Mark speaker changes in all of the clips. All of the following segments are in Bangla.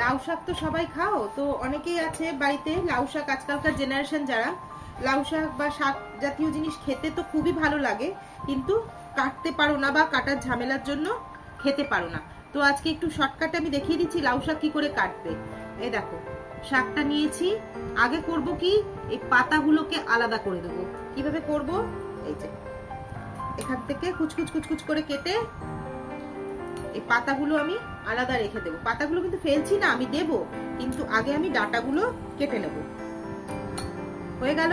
Speaker 1: লাউ শাক তো সবাই খাও, তো অনেকেই আছে বাড়িতে লাউ শাক। আজকালকার জেনারেশন যারা, লাউ শাক বা শাক জাতীয় জিনিস খেতে তো খুবই ভালো লাগে, কিন্তু কাটতে পারো না বা কাটার ঝামেলার জন্য খেতে পারো না। তো আজকে একটু শর্টকাটে আমি দেখিয়ে দিচ্ছি লাউ শাক কি করে কাটবে। এ দেখো, শাকটা নিয়েছি, আগে করব কি, এই পাতাগুলোকে আলাদা করে দেবো। কীভাবে করব? এই যে, এখান থেকে কুচকুচ কুচকুচ করে কেটে এই পাতাগুলো আমি আলাদা রেখে দেবো। পাতাগুলো কিন্তু ফেলছি না, আমি দেব, কিন্তু আগে আমি ডাটাগুলো কেটে নেব। হয়ে গেল?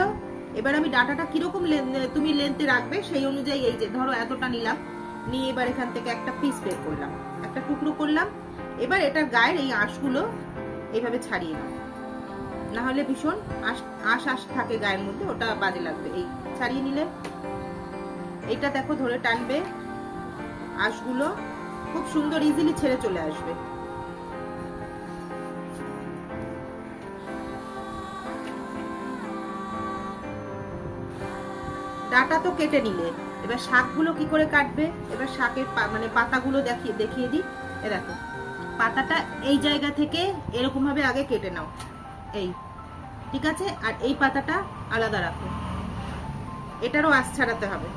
Speaker 1: এবার আমি ডাটাটা কীরকম তুমি লেন্থে রাখবে সেই অনুযায়ী এই যে ধরো এতটা নিলাম, নিয়ে এবার এখান থেকে একটা পিস বের করলাম, একটা টুকরো করলাম। এবার এটার গায়ের এই আঁশগুলো এইভাবে ছাড়িয়ে নাও। না হলে ভীষণ আঁশ আঁশ আঁশ থাকে গায়ের মধ্যে, ওটা বাজে লাগবে। এই ছাড়িয়ে নিলে। এইটা দেখো ধরে টানবে আঁশগুলো। খুব সুন্দর ইজিলি ছেড়ে চলে আসবে। ডাটা তো কেটে নিলে। এবার শাকগুলো কি করে কাটবে? এবার শাকের মানে পাতাগুলো দেখিয়ে দেখিয়ে দিই। এ দেখো, পাতাটা এই জায়গা থেকে এরকম ভাবে আগে কেটে নাও। এই, ঠিক আছে? আর এই পাতাটা আলাদা রাখো। এটারও আঁশ ছাড়াতে হবে।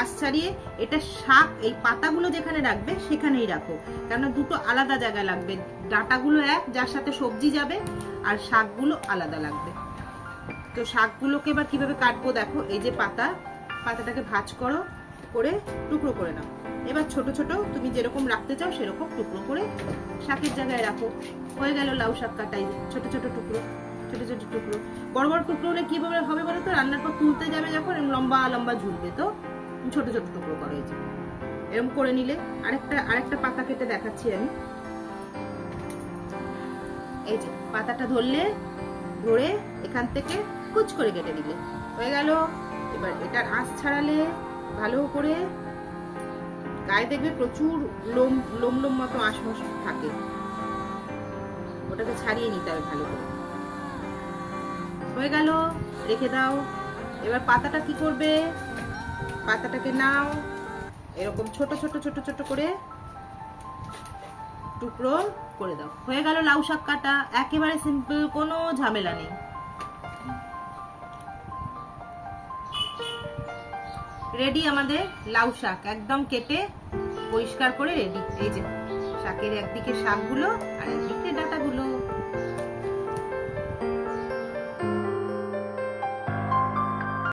Speaker 1: আঁশ ছাড়িয়ে এটা শাক এই পাতাগুলো যেখানে রাখবে, সেখানেই রাখো। কেননা দুটো আলাদা জায়গায় লাগবে। ডাঁটাগুলো এক, যার সাথে সবজি যাবে, আর শাকগুলো আলাদা লাগবে। তো শাকগুলোকে এবার কীভাবে কাটবো দেখো, এই যে পাতা, পাতাটাকে ভাঁজ করো, করে টুকরো করে নাও। এবার ছোট ছোট তুমি যেরকম রাখতে চাও, সেরকম টুকরো করে শাকের জায়গায় রাখো। হয়ে গেল লাউ শাক কাটাই, ছোট ছোট টুকরো, ছোট ছোট টুকরো। বড় বড় টুকরো হলে কি হবে হবে বলো তো? রান্নার পর তুলতে যাবে যখন লম্বা লম্বা ঝুলবে তো? ছোট ছোট টুকরো করো যে এরকম করে নিলে আরেকটা আরেকটা পাতা কেটে দেখাচ্ছি আমি। এই যে, পাতাটা ধরলে, ধরে এখান থেকে কুচ করে কেটে দিলে হয়ে গেল। এবার এটার আঁশ ছাড়ালে ভালো করে গায়ে দেখবে প্রচুর লোম লোম লোম মতো আঁশ মাস থাকে। ওটাকে ছাড়িয়ে নিতে হবে ভালো করে। হয়ে গেল। রেখে দাও। এবার পাতাটা কি করবে? পাতাটাকে নাও। এরকম ছোট ছোট ছোট ছোট করে টুকরো করে দাও। হয়ে গেল লাউ শাক কাটা। একেবারে সিম্পল কোনো ঝামেলা নেই। রেডি আমাদের লাউ শাক। একদম কেটে পরিষ্কার করে রেডি এই যে, শাকের একদিকে শাকগুলো আর একদিকে ডাটাগুলো।